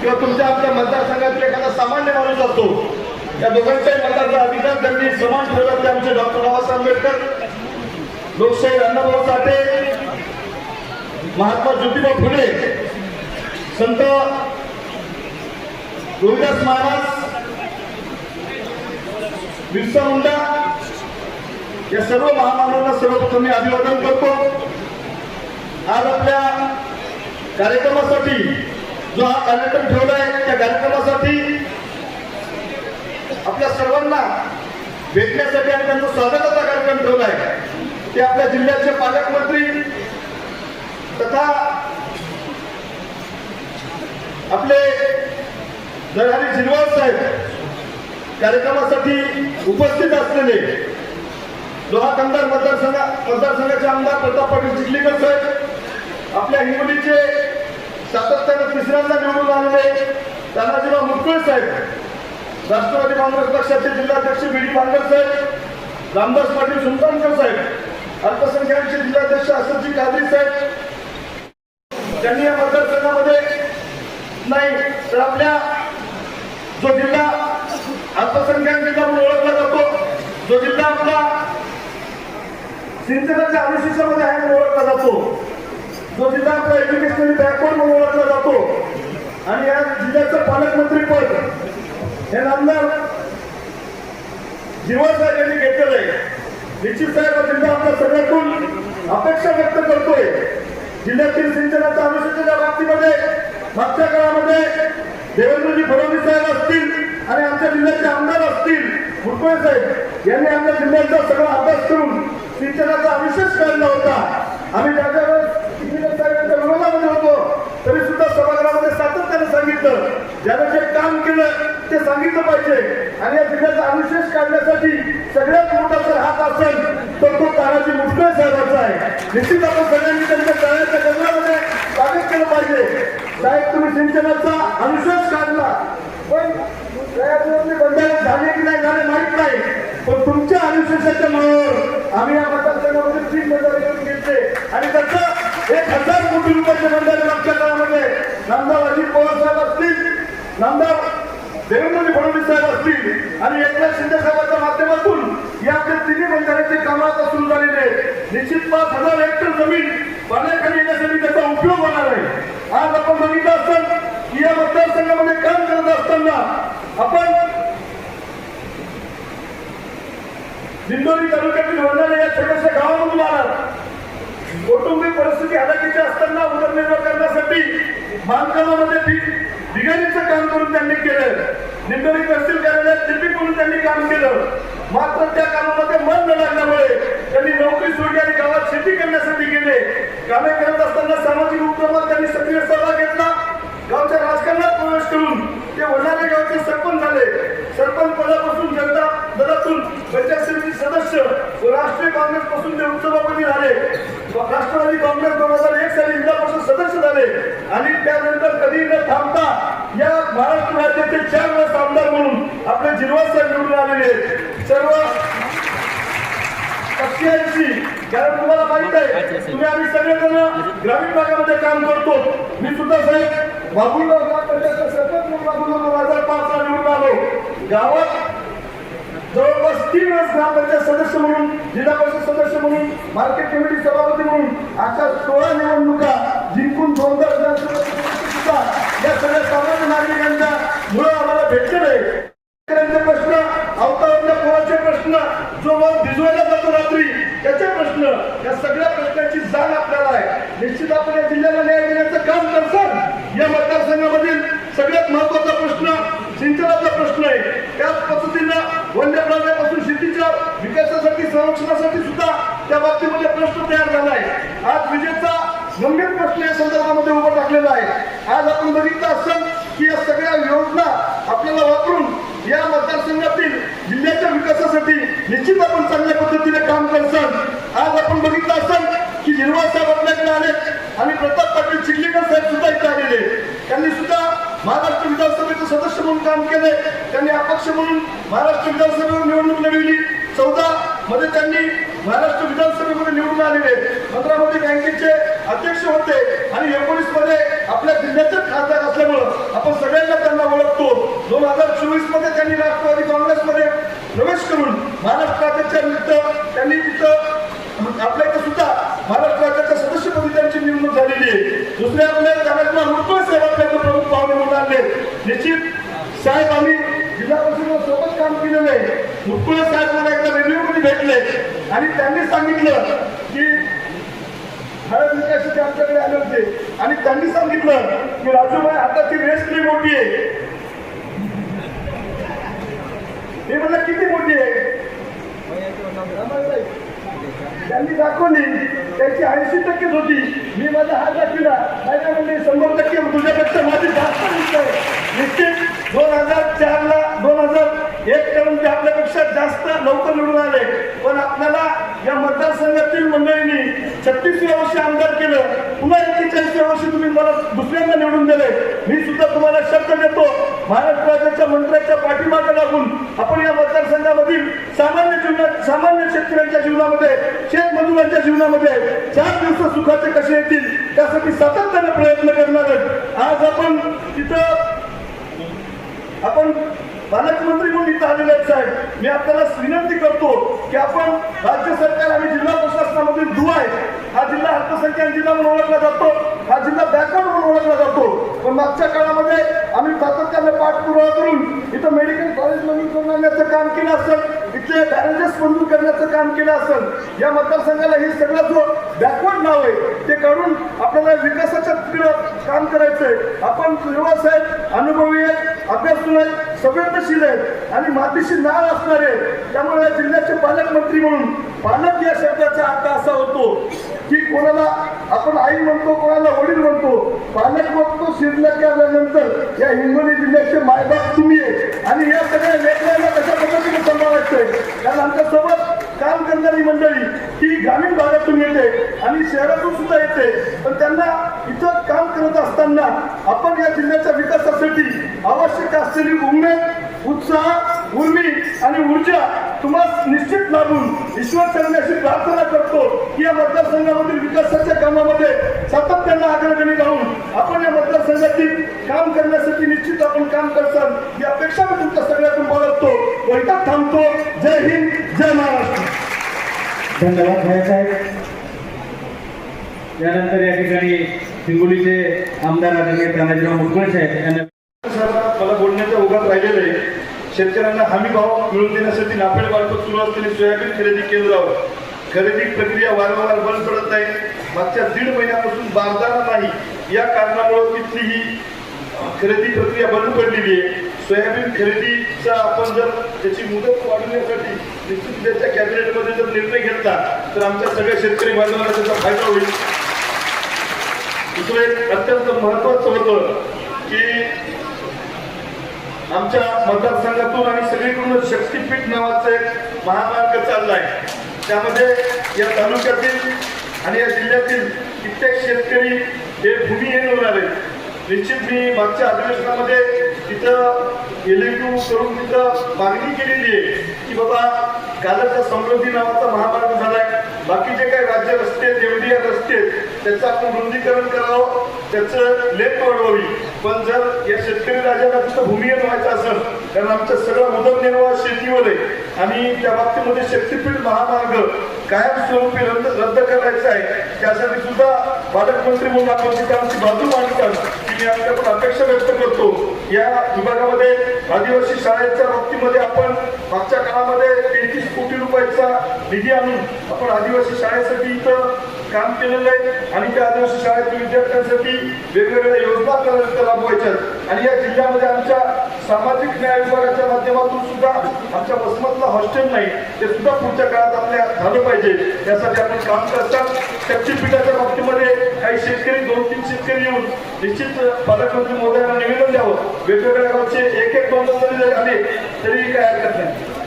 किंवा तुमच्या आमच्या मतदारसंघातील एखादा सामान्य माणूस असतो या दोघांच्याही मताचा अधिकार त्यांनी समान ठेवला ते आमचे डॉक्टर बाबासाहेब आंबेडकर लोकशाही अण्णाभाऊ साठे महात्मा ज्योतिबा फुले संत रोहिदास महाराज बिरसा मुंडा या सर्व महामानवांना सर्वप्रथम मी अभिवादन करतो. आज आपल्या कार्यक्रमासाठी जो हा कार्यक्रम ठेवला आहे त्या कार्यक्रमासाठी आपल्या सर्वांना भेटण्यासाठी आणि त्यांचा स्वागताचा कार्यक्रम ठेवला आहे. ते आपल्या जिल्ह्याचे पालकमंत्री तथा आपले नरहरी जिरवाळ साहेब कार्यक्रमासाठी उपस्थित असलेले लोहा कंदार मतदारसंघ मतदारसंघाचे आमदार प्रताप पाटील चिखलीकर साहेब आपल्या हिंगोलीचे सातत्यानं तिसऱ्यांदा निवडून आलेले तानाजीराव मुटकुळे साहेब राष्ट्रवादी काँग्रेस पक्षाचे जिल्हाध्यक्ष बी डी. पांडर साहेब रामदास पाटील सुलतानकर साहेब अल्पसंख्याकांचे जिल्हाध्यक्ष असदजी कादरी साहेब. त्यांनी या मतदारसंघामध्ये नाही तर आपल्या जो जिल्हा अल्पसंख्याक जिल्हा म्हणून ओळखला जातो जो जिल्हा आपला सिंचनाच्या अनुशेषामध्ये आहे म्हणून ओळखला जातो. जो जिल्हा आपला एज्युकेशनली बॅकवर्ड म्हणून ओळखला जातो. आणि या जिल्ह्याचं पालकमंत्री पद हे नामदार जीवन साहेब यांनी घेतलेलं आहे. निश्चित साहेब हा जिल्हा आपल्या सगळ्यातून अपेक्षा व्यक्त करतोय. जिल्ह्यातील सिंचनाच्या अनुशेषाच्या बाबतीमध्ये मागच्या काळामध्ये देवेंद्रजी फडणवीस साहेब असतील आणि आमच्या जिल्ह्याचे आमदार असतील मुटकुळे साहेब यांनी आमच्या जिल्ह्याचा सगळा अभ्यास करून सिंचनाचा अविशेष काढला होता. आम्ही ज्या ज्या वेळेस इंजिनियर साहेबांच्या विरोधामध्ये होतो तरी सुद्धा सभागृहामध्ये सातत्याने सांगितलं ज्यानं जे काम केलं ते सांगितलं पाहिजे. आणि या जिल्ह्याचा अनुशेष काढण्यासाठी सगळ्यात मोठा जर हात असेल तर तो तानाजी मुटकुळे साहेबांचा आहे. निश्चित आपण सगळ्यांनी त्यांच्या तळ्याच्या गंगामध्ये स्वागत केलं पाहिजे. साहेब तुम्ही सिंचनाचा अनुशेष काढला. पण प्रयागराजचे बंधारे झाले की नाही झाले माहीत नाही. पण तुमच्या अनुशेषाच्या नावावर आम्ही या मतदारसंघामध्ये तीन बंधारे करून घेतले आणि त्याचं एक हजार कोटी रुपयाचे बंधारे मागच्या काळामध्ये. नामदार अजित पवार साहेब असतील नामदार देवेंद्रजी फडणवीस साहेब असतील आणि एकनाथ शिंदे साहेबांच्या माध्यमातून या आपल्या तिन्ही बंधाऱ्याचे कामं आता सुरू झालेले आहेत. निश्चित पाच हजार हेक्टर जमीन पाण्याखाली येण्यासाठी त्याचा उपयोग होणार आहे आज आपण बघितलं असतं की या मतदारसंघामध्ये काम करत असताना आपण दिंडोरी तालुक्यातील वडणारे या छोट्याशा गावामधून आलात कौटुंबिक परिस्थिती हालाकीची असताना उदरनिर्वाह करण्यासाठी बांधकामामध्ये बि- बिगारीचं काम करून त्यांनी केलं. निंदोरी तहसील कार्यालयात लिपिक म्हणून त्यांनी काम केलं. मात्र त्या कामामध्ये मन न लागल्यामुळे त्यांनी नोकरी सोडली आणि गावात शेती करण्यासाठी गेले. कामे करत असताना सामाजिक उपक्रमात त्यांनी सक्रिय सहभाग घेतला. गावच्या राजकारणात प्रवेश करून ते वडणारे गावचे सरपंच पदापासून जनता दलातून पंचायत समिती सदस्य व राष्ट्रीय काँग्रेस पासून ते उपसभापती झाले राष्ट्रवादी काँग्रेस दोन हजार एक साली जिल्हा परिषद सदस्य झाले आणि त्यानंतर कधी न थांबता या महाराष्ट्र राज्याचे चार वेळेस आमदार म्हणून आपले जिरवा साहेब निवडून आलेले सर्व पक्षीयांची कारण तुम्हाला माहीत आहे तुम्ही आम्ही सगळेजण ग्रामीण भागामध्ये काम करतो. मी सुद्धा साहेब बाबुलगाव ग्रामपंचायतचा हजार पाच ला निवडून आलो. गावात जवळपास तीन वेळेस ग्रामपंचायत सदस्य म्हणून जिल्हा परिषद सदस्य म्हणून मार्केट कमिटी सभापती म्हणून अशा सोळा निवडणुका जिंकून दोनदा सुद्धा या सगळ्या सामान्य नागरिकांच्या मुळे आम्हाला भेटले नाही प्रश्न अवतारातल्या पोराचे प्रश्न जो मग भिजवायला जातो रात्री त्याचे प्रश्न या सगळ्या प्रश्नांची जाण आपल्याला आहे. निश्चित आपण या जिल्ह्याला न्याय देण्याचं काम करतात या मतदारसंघामधील सगळ्यात महत्त्वाचा प्रश्न सिंचनाचा प्रश्न आहे. त्याच पद्धतीनं वन्य प्राण्यापासून शेतीच्या विकासासाठी संरक्षणासाठी सुद्धा त्या बाबतीमध्ये प्रश्न तयार झाला आहे. आज विजेचा गंभीर प्रश्न या संदर्भामध्ये उभा टाकलेला आहे. आज आपण बघितलं असेल की या सगळ्या योजना आपल्याला वापरून या मतदारसंघातील जिल्ह्याच्या विकासासाठी निश्चित आपण चांगल्या पद्धतीने काम करतात आज आपण बघितलं असेल की निर्वाह साहेब आपल्याकडे आले आणि प्रताप पाटील चिखलीकर साहेब सुद्धा इथे आलेले. त्यांनी सुद्धा महाराष्ट्र विधानसभेचे सदस्य म्हणून काम केले. त्यांनी अपक्ष म्हणून महाराष्ट्र विधानसभेवर निवडणूक लढविली. चौदा मध्ये त्यांनी महाराष्ट्र विधानसभेमध्ये निवडून आलेले पंधरामध्ये बँकेचे अध्यक्ष होते आणि एकोणीसमध्ये आपल्या जिल्ह्याचे खासदार असल्यामुळं आपण सगळ्यांना त्यांना ओळखतो. दोन हजार चोवीसमध्ये त्यांनी राष्ट्रवादी काँग्रेसमध्ये प्रवेश करून महाराष्ट्र राज्याच्या निमित्त त्यांनी तिथं आपल्या इथं सुद्धा महाराष्ट्र राज्याच्या सदस्यपदी त्यांची निवडणूक झालेली आहे. दुसऱ्या आपल्या कार्यक्रमात मुकुळ साहेब आपल्याला प्रमुख पाहुणे म्हणून आणले निश्चित साहेब आम्ही जिल्हा परिषदेवर सोबत काम केलेलं आहे. मुकुळ साहेब मला एकदा रेडिओ मध्ये भेटले. आणि त्यांनी सांगितलं की हळद विकासाचे आमच्याकडे आले होते. आणि त्यांनी सांगितलं की राजूभाई आताची रेस किती मोठी आहे. हे म्हणलं किती मोठी आहे? त्यांनी दाखवली त्याची ऐंशी टक्केच होती मी माझा हात दाखविला नाही का म्हणजे शंभर टक्के तुझ्यापेक्षा माझी जास्त दिसत आहे निश्चित दोन हजार चारला दोन हजार एक पर्यंत आपल्यापेक्षा जास्त लवकर निवडून आले. पण आपल्याला या मतदारसंघातील मंडळींनी छत्तीसव्या वर्षी आमदार केलं. पुन्हा एक्केचाळीसव्या वर्षी तुम्ही मला दुसऱ्यांदा निवडून दिले. मी सुद्धा तुम्हाला शब्द देतो. महाराष्ट्र राज्याच्या मंत्र्याच्या पाठीमागे लागून आपण या मतदारसंघामधील सामान्य जीवनात सामान्य शेतकऱ्यांच्या जीवनामध्ये शेतमजुरांच्या जीवनामध्ये चार दिवस सुखाचे कसे येतील त्यासाठी सातत्याने प्रयत्न करणार आहेत. आज आपण तिथं आपण पालकमंत्री म्हणून इथं आलेले आहेत साहेब. मी आपल्याला विनंती करतो की आपण राज्य सरकार आणि जिल्हा प्रशासनामधील दुवा आहे हा जिल्हा अल्पसंख्याक जिल्हा म्हणून ओळखला जातो हा जिल्हा बॅकवर्ड म्हणून ओळखला जातो. पण मागच्या काळामध्ये आम्ही सातत्याने पाठपुरावा करून इथं मेडिकल कॉलेज मंजूर करून आणण्याचं काम केलं असेल इथले बॅरेजेस मंजूर करण्याचं काम केलं असेल या मतदारसंघाला हे सगळं जो बॅकवर्ड नाव आहे ते काढून आपल्याला विकासाच्या तिकडं काम करायचंय. आपण युवा आहेत अनुभवी आहेत अभ्यासून आहेत संवेदनशील आहेत आणि मातीशी नाळ असणारे त्यामुळे या जिल्ह्याचे पालकमंत्री म्हणून पालक या शब्दाचा अर्थ असा होतो की कोणाला आपण आई म्हणतो कोणाला वडील म्हणतो पालक म्हणतो शिरलक आल्यानंतर या हिंगोली जिल्ह्याचे मायबाप तुम्ही आहे. आणि या सगळ्या लेकरांना कशा पद्धतीने कारण आमच्यासोबत काम करणारी मंडळी ही ग्रामीण भागातून येते आणि शहरातून सुद्धा येते. पण त्यांना इथं काम करत असताना आपण या जिल्ह्याच्या विकासासाठी आवश्यक असलेली उमेद उत्साह उर्मी आणि ऊर्जा तुम्हाला निश्चित लागून ईश्वर करण्याची प्रार्थना करतो की या मतदारसंघामधील विकासाच्या कामामध्ये सातत्यानं अग्रगणी राहून आपण या मतदारसंघातील काम करण्यासाठी निश्चित आपण काम करसाल. ही अपेक्षा मी तुमच्या सगळ्यातून बैठक थांबतो. जय हिंद जय महाराष्ट्र. धन्यवाद भैयासाहेब यानंतर या ठिकाणी हिंगोलीचे आमदार आदरणीय तानाजीराव मुटकुळे साहेब यांना मला बोलण्याच्या ओघात राहिलेलं आहे. शेतकऱ्यांना हमी भाव मिळवून देण्यासाठी नाफेड मार्फत सुरू असलेली सोयाबीन खरेदी केंद्रावर. खरेदी प्रक्रिया वारंवार बंद पडत आहे. मागच्या दीड महिन्यापासून बारदाना नाही. या कारणामुळे तिथलीही खरेदी प्रक्रिया बंद पडलेली आहे. सोयाबीन खरेदीचा आपण जर त्याची मुदत वाढवण्यासाठी निश्चित त्याच्या कॅबिनेटमध्ये जर निर्णय घेतला तर आमच्या सगळ्या शेतकरी बांधवांना त्याचा फायदा होईल. दुसरं एक अत्यंत महत्वाचं होतं की आमच्या मतदारसंघातून आणि सगळीकडून शक्तीपीठ नावाचा एक महामार्ग चाललाय. त्यामध्ये या तालुक्यातील आणि या जिल्ह्यातील कित्येक शेतकरी हे भूमिहीन होणार आहेत निश्चित मी मागच्या अधिवेशनामध्ये तिथं एलएक्यू करून तिथं मागणी केलेली आहे की बाबा कालचा समृद्धी नावाचा महामार्ग झालाय. बाकीचे काही राज्य रस्ते आहेत एवढी रस्ते आहेत त्याचं आपण रुंदीकरण करावं त्याचं लेप वाढवावी. पण जर या शेतकरी राजाला तिथं भूमिहीन व्हायचं असेल कारण आमचं सगळं उदरनिर्वाह शेतीवर आहे आणि त्या बाबतीमध्ये शक्तीपीठ महामार्ग कायमस्वरूपी रद्द रद्द करायचा आहे त्यासाठी सुद्धा पालकमंत्री म्हणून आपण तिथे आमची बाजू मांडतात की मी या विभागामध्ये आदिवासी शाळेच्या बाबतीमध्ये आपण मागच्या काळामध्ये तेहतीस कोटी रुपयाचा निधी आणून आपण आदिवासी शाळेसाठी इथं काम केलेलं आहे. आणि त्या आदिवासी शाळेतील विद्यार्थ्यांसाठी वेगवेगळ्या योजना करायला राबवायच्या आणि या जिल्ह्यामध्ये आमच्या सामाजिक न्याय विभागाच्या माध्यमातून सुद्धा आमच्या वसमतला हॉस्टेल नाही ते सुद्धा पुढच्या काळात आपल्या झालं पाहिजे. त्यासाठी आपण काम करतात शक्तीपीठाच्या बाबतीमध्ये काही शेतकरी दोन तीन शेतकरी येऊन निश्चित पालकमंत्री मोदयांना निवेदन द्यावं. वेगवेगळ्या गावचे एक एक दोन दोन जरी आले तरी काय हरकत नाही.